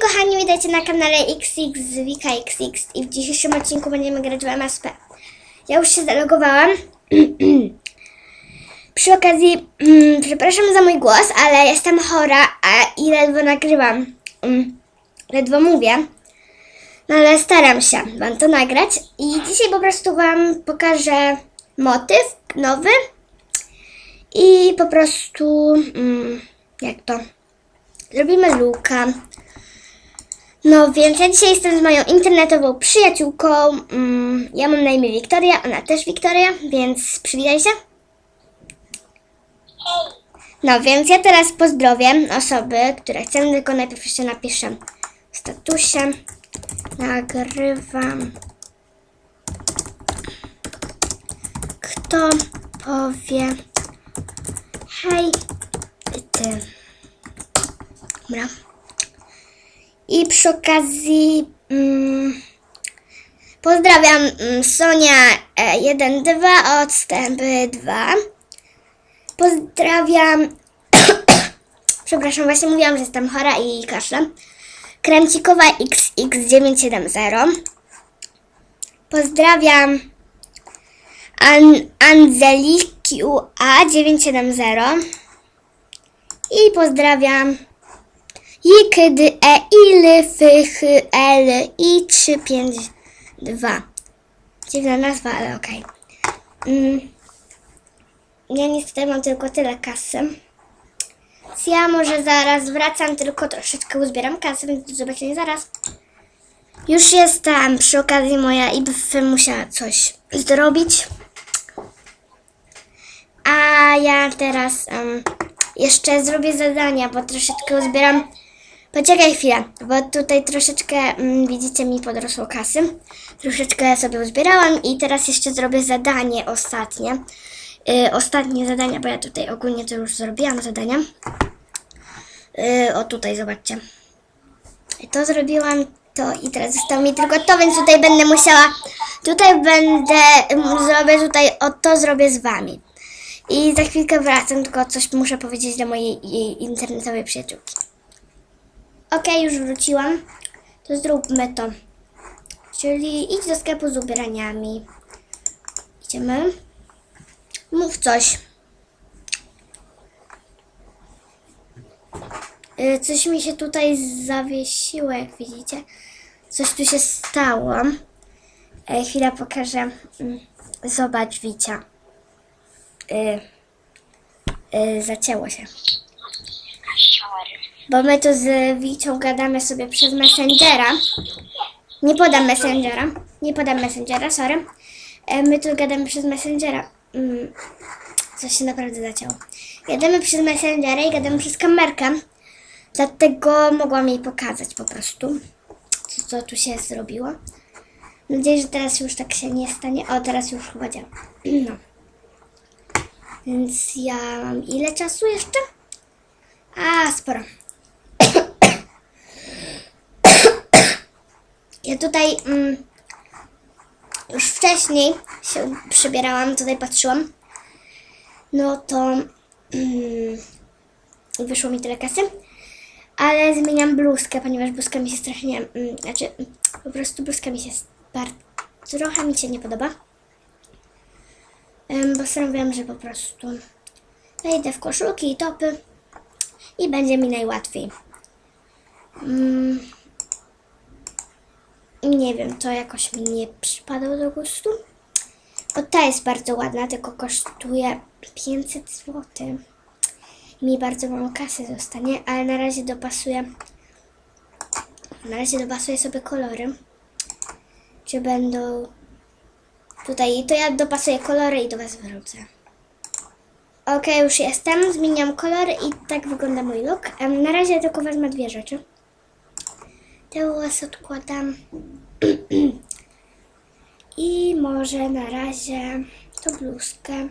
Kochani, witajcie na kanale XX z Wika XX i w dzisiejszym odcinku będziemy grać w MSP. Ja już się zalogowałam. Przy okazji, mm, przepraszam za mój głos, ale jestem chora a, i ledwo nagrywam. Mm, ledwo mówię. No ale staram się Wam to nagrać i dzisiaj po prostu Wam pokażę motyw nowy i po prostu, mm, jak to, zrobimy luka. No więc ja dzisiaj jestem z moją internetową przyjaciółką. Mm, ja mam na imię Wiktoria, ona też Wiktoria, więc przywitaj się. No więc ja teraz pozdrowię osoby, które chcę, tylko najpierw jeszcze napiszę w statusie. Nagrywam. Kto powie hej ty. Dobra. I przy okazji mm, pozdrawiam mm, Sonia 1-2 odstępy 2. Pozdrawiam. Przepraszam, właśnie mówiłam, że jestem chora i kaszlem. Kremcikowa XX970. Pozdrawiam An Angeliki A970. I pozdrawiam i kiedy e ile fych l i 3 5 2 Dziwna nazwa, ale okej. Mm. Ja niestety mam tylko tyle kasy. Ja może zaraz wracam, tylko troszeczkę uzbieram kasę, więc do zobaczenia zaraz. Już jestem, przy okazji moja IBF musiała coś zrobić. A ja teraz em, jeszcze zrobię zadania, bo troszeczkę uzbieram. Poczekaj chwilę, bo tutaj troszeczkę, mm, widzicie, mi podrosło kasy. Troszeczkę sobie uzbierałam i teraz jeszcze zrobię zadanie ostatnie. Yy, ostatnie zadania, bo ja tutaj ogólnie to już zrobiłam zadania. Yy, o tutaj, zobaczcie. To zrobiłam, to i teraz zostało mi tylko to, więc tutaj będę musiała, tutaj będę, mm, zrobię tutaj, o to zrobię z wami. I za chwilkę wracam, tylko coś muszę powiedzieć do mojej jej internetowej przyjaciółki. Okej, już wróciłam. To zróbmy to. Czyli idź do sklepu z ubraniami. Idziemy. Mów coś. Y, Coś mi się tutaj zawiesiło, jak widzicie. Coś tu się stało. E, Chwila pokażę. Mm, Zobacz, Wicia. Y, y, zacięło się. Bo my tu z Wicią gadamy sobie przez Messengera. Nie podam Messengera. Nie podam Messengera, sorry. E, My tu gadamy przez Messengera. Mm, coś się naprawdę zacięło. Gadamy przez Messengera i gadamy przez kamerkę. Dlatego mogłam jej pokazać po prostu, co, co tu się zrobiło. Mam nadzieję, że teraz już tak się nie stanie. O, teraz już chyba działa. No. Więc ja mam ile czasu jeszcze? A, sporo. Ja tutaj mm, już wcześniej się przebierałam, tutaj patrzyłam. No to mm, wyszło mi tyle kasy. Ale zmieniam bluzkę, ponieważ bluzka mi się strasznie, mm, znaczy po prostu bluzka mi się trochę mi się nie podoba. Em, bo stanowiłam, że po prostu wejdę w koszulki i topy i będzie mi najłatwiej. Mm, nie wiem, to jakoś mi nie przypadło do gustu. O, ta jest bardzo ładna, tylko kosztuje 500 zł. Mi bardzo mało kasy zostanie, ale na razie dopasuję. Na razie dopasuję sobie kolory. Czy będą tutaj, to ja dopasuję kolory i do Was wrócę. Ok, już jestem, zmieniam kolory i tak wygląda mój look. Na razie tylko wezmę dwie rzeczy. Te włosy odkładam. I może na razie tą bluzkę.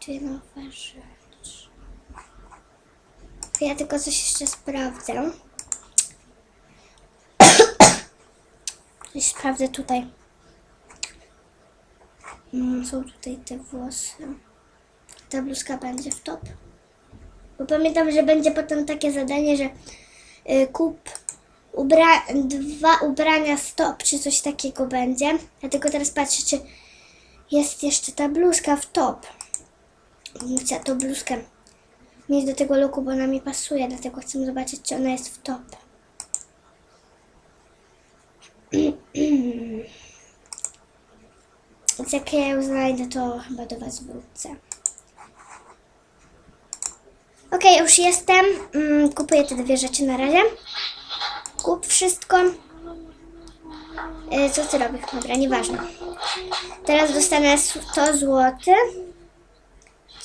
Dwie nowe rzeczy. Ja tylko coś jeszcze sprawdzę. Coś sprawdzę tutaj. Mm, Są tutaj te włosy. Ta bluzka będzie w top. Bo pamiętam, że będzie potem takie zadanie, że y, kup ubra dwa ubrania stop, czy coś takiego będzie. Ja tylko teraz patrzę, czy jest jeszcze ta bluzka w top. Chciała tą bluzkę mieć do tego looku, bo ona mi pasuje, dlatego chcę zobaczyć, czy ona jest w top. Więc jak ja ją znajdę, to chyba do Was wrócę. Okej, już jestem. Mm, kupuję te dwie rzeczy na razie. Kup wszystko. E, co ty robisz? Dobra, nieważne. Teraz dostanę 100 zł.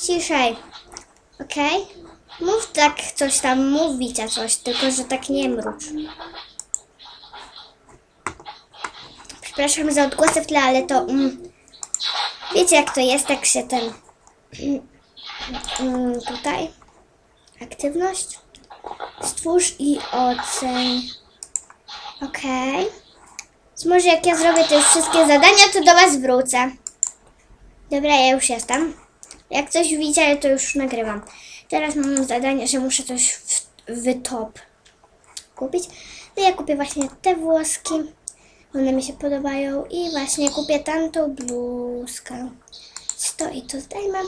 Ciszej. Okej? Mów tak coś tam, mówić a coś, tylko że tak nie mrucz. Przepraszam za odgłosy w tle, ale to... Mm, wiecie jak to jest, jak się ten... Mm, tutaj... Aktywność. Stwórz i oceń. Okej. Więc może jak ja zrobię te już wszystkie zadania, to do Was wrócę. Dobra, ja już jestem. Jak coś widzicie, to już nagrywam. Teraz mam zadanie, że muszę coś w, w top kupić. No ja kupię właśnie te włoski. One mi się podobają i właśnie kupię tamtą bluzkę. To i to zdejmę.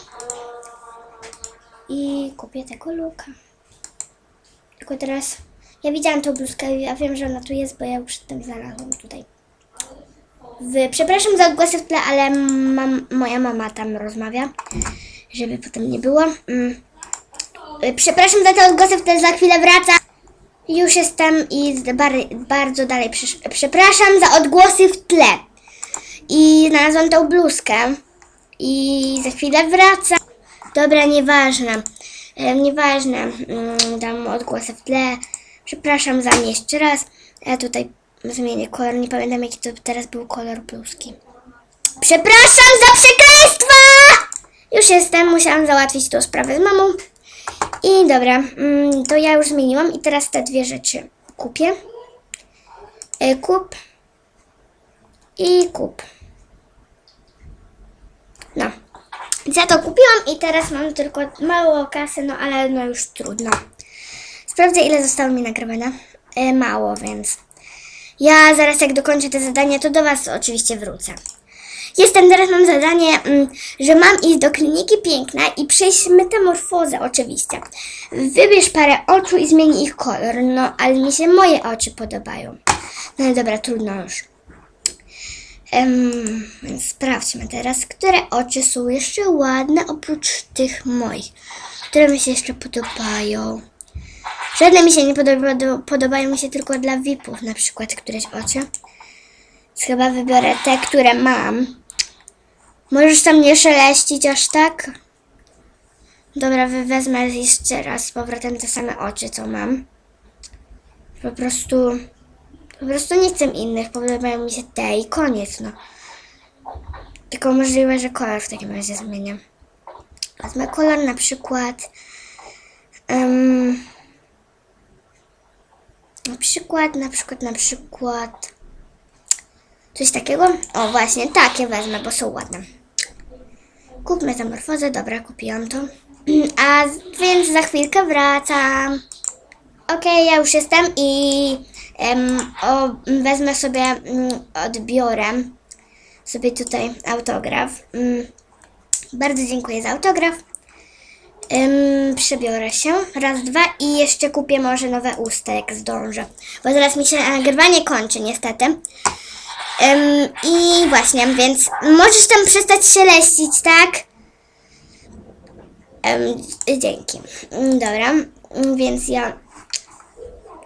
I kupię tego luka. Tylko teraz ja widziałam tą bluzkę i ja wiem, że ona tu jest, bo ja już przedtem znalazłam tutaj. W, przepraszam za odgłosy w tle, ale mam, moja mama tam rozmawia, żeby potem nie było. Mm. Y, Przepraszam za te odgłosy w tle, za chwilę wraca. Już jestem i bardzo dalej. Przepraszam za odgłosy w tle. I znalazłam tą bluzkę. I za chwilę wraca. Dobra, nieważne. E, nieważne. Mm, dam odgłosy w tle. Przepraszam za mnie jeszcze raz. Ja tutaj zmienię kolor. Nie pamiętam jaki to teraz był kolor bluzki. Przepraszam za przekleństwa! Już jestem. Musiałam załatwić tą sprawę z mamą. I dobra, mm, to ja już zmieniłam i teraz te dwie rzeczy kupię. E, Kup i kup. No. Ja to kupiłam i teraz mam tylko mało kasy, no ale no już trudno. Sprawdzę ile zostało mi nagrywane. E, mało, więc ja zaraz jak dokończę te zadania, to do Was oczywiście wrócę. Jestem, teraz mam zadanie, mm, że mam iść do kliniki piękna i przejść metamorfozę oczywiście. Wybierz parę oczu i zmień ich kolor, no ale mi się moje oczy podobają. No dobra, trudno już. Em, więc sprawdźmy teraz, które oczy są jeszcze ładne oprócz tych moich, które mi się jeszcze podobają. Żadne mi się nie podoba, do- podobają mi się tylko dla VIP-ów, na przykład któreś oczy. Więc chyba wybiorę te, które mam. Możesz tam nie szeleścić aż tak? Dobra, wezmę jeszcze raz z powrotem te same oczy, co mam. Po prostu... Po prostu nie chcę innych, podobają mi się te i koniec, no. Tylko możliwe, że kolor w takim razie zmienię. Wezmę kolor na przykład... em, na przykład, na przykład, na przykład... Coś takiego? O, właśnie, takie wezmę, bo są ładne. Kup metamorfozę, dobra, kupiłam to. A więc za chwilkę wracam. Okej, ja już jestem i o, wezmę sobie, mm, odbiorę sobie tutaj autograf. Mm, bardzo dziękuję za autograf. Przebiorę się. Raz, dwa i jeszcze kupię może nowe usta, jak zdążę. Bo zaraz mi się nagrywanie kończy, niestety. I właśnie, więc możesz tam przestać szeleścić, tak? Ym, dzięki. Dobra, więc ja.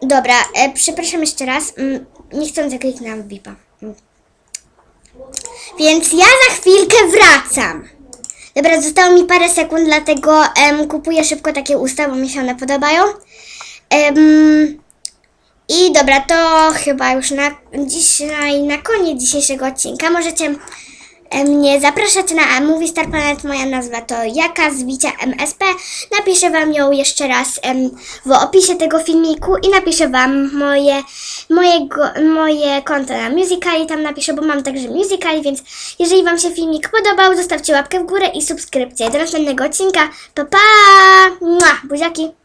Dobra, e, przepraszam jeszcze raz. Ym, Niechcący kliknęłam w bipa. Ym. Więc ja za chwilkę wracam. Dobra, zostało mi parę sekund, dlatego em, kupuję szybko takie usta, bo mi się one podobają. Em, I dobra, to chyba już na dzisiaj, na koniec dzisiejszego odcinka możecie mnie zapraszacie na Movie Star Planet, moja nazwa to Jaka z MSP. Napiszę Wam ją jeszcze raz w opisie tego filmiku i napiszę Wam moje, mojego, moje konto na Musicali, tam napiszę, bo mam także Musicali, więc jeżeli Wam się filmik podobał, zostawcie łapkę w górę i subskrypcję. Do następnego odcinka. Pa, pa! Mua, buziaki!